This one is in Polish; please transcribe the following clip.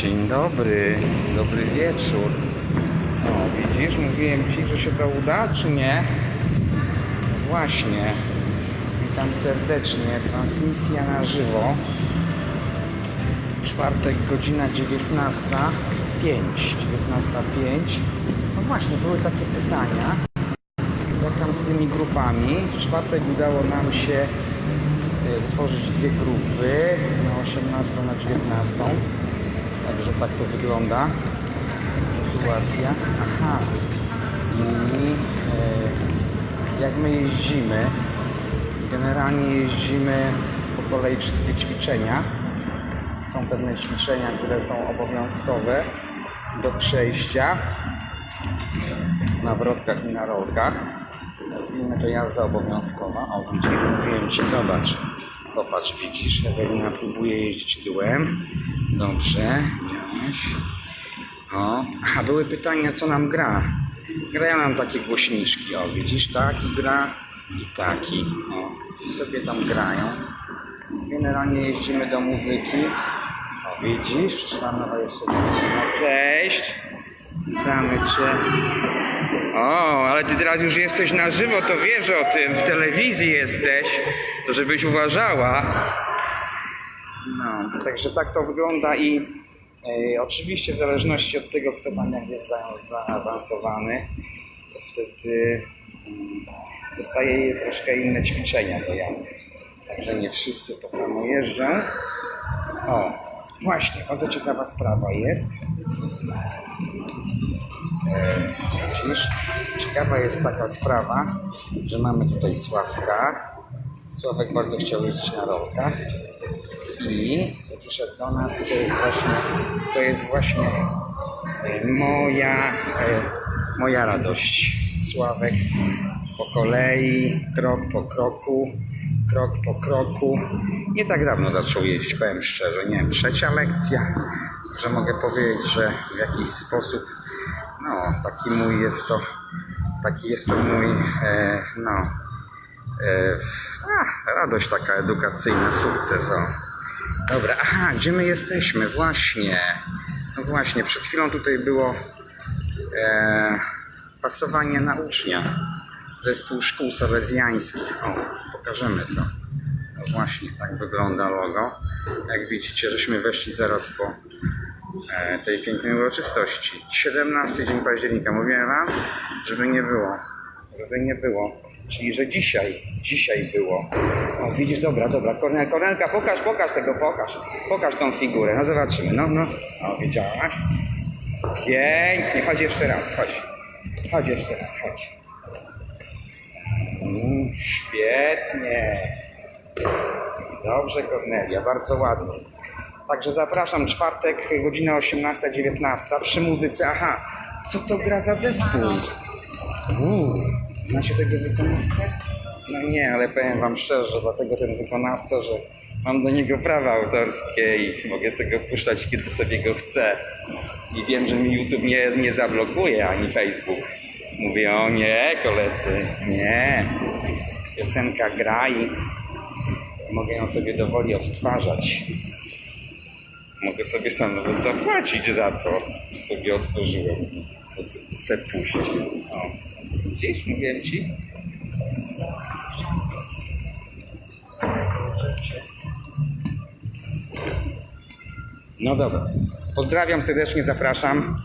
Dzień dobry, dobry wieczór. O, widzisz, mówiłem ci, że się to uda, czy nie? No Właśnie. Witam serdecznie. Transmisja na żywo. Czwartek, godzina 19.05. 19.05. No właśnie, były takie pytania. Jak z tymi grupami? W czwartek udało nam się utworzyć dwie grupy na 18 na 19. Także tak to wygląda sytuacja. Aha. I y, jak my jeździmy, generalnie jeździmy po kolei wszystkie ćwiczenia. Są pewne ćwiczenia, które są obowiązkowe do przejścia na wrotkach i na rolkach. Nazwijmy to jazda obowiązkowa. O, widzisz, mówiłem Ci, zobacz. Popatrz, widzisz, Ewelina próbuje jeździć tyłem. Dobrze, widziałeś. O, a były pytania, co nam gra. Grają nam takie głośniczki, o, widzisz, taki gra i taki. O, i sobie tam grają. Generalnie jeździmy do muzyki. O, widzisz, przyszła nowa jeszcze dziewczyna. Cześć! Witamy Cię. O, ale Ty teraz już jesteś na żywo, to wiesz o tym. W telewizji jesteś, to żebyś uważała. No, także tak to wygląda i e, oczywiście w zależności od tego, kto tam jak jest za- zaawansowany, to wtedy mm, dostaje troszkę inne ćwiczenia do jazdy. Także nie wszyscy to samo jeżdżą. O, właśnie, bardzo ciekawa sprawa jest. Widzisz? Ciekawa jest taka sprawa, że mamy tutaj Sławka. Sławek bardzo chciał jeździć na rolkach i przyszedł do nas i to jest właśnie, to jest właśnie e, moja, e, moja radość. Sławek po kolei, krok po kroku, krok po kroku. Nie tak dawno zaczął jeździć, powiem szczerze, nie wiem, trzecia lekcja, że mogę powiedzieć, że w jakiś sposób no, taki mój jest to, taki jest to mój, e, no, e, a, radość taka edukacyjna, sukces, o. Dobra, aha, gdzie my jesteśmy? Właśnie, no właśnie, przed chwilą tutaj było e, pasowanie na ucznia, zespół szkół salezjańskich, o, pokażemy to. No właśnie, tak wygląda logo. Jak widzicie, żeśmy weszli zaraz po tej pięknej uroczystości. 17 dzień października. Mówiłem wam, żeby nie było. Żeby nie było. Czyli, że dzisiaj, dzisiaj było. O, widzisz, dobra, dobra. Kornel, Kornelka, pokaż, pokaż tego, pokaż. Pokaż tą figurę. No zobaczymy. No, no. O, widziałaś? Pięknie. Chodź jeszcze raz, chodź. Chodź jeszcze raz, chodź. Mm, świetnie. Dobrze, Kornelia, bardzo ładnie. Także zapraszam, czwartek, godzina 18-19 przy muzyce. Aha, co to gra za zespół? Uuu, znacie tego wykonawcę? No nie, ale powiem wam szczerze, dlatego ten wykonawca, że mam do niego prawa autorskie i mogę sobie go puszczać, kiedy sobie go chcę. I wiem, że mi YouTube nie, nie zablokuje, ani Facebook. Mówię, o nie, koledzy, nie. Piosenka gra i mogę ją sobie dowoli odtwarzać. Mogę sobie sam nawet zapłacić za to, sobie otworzyłem. To se puścił. O. Gdzieś mówiłem ci? No dobra. Pozdrawiam serdecznie, zapraszam.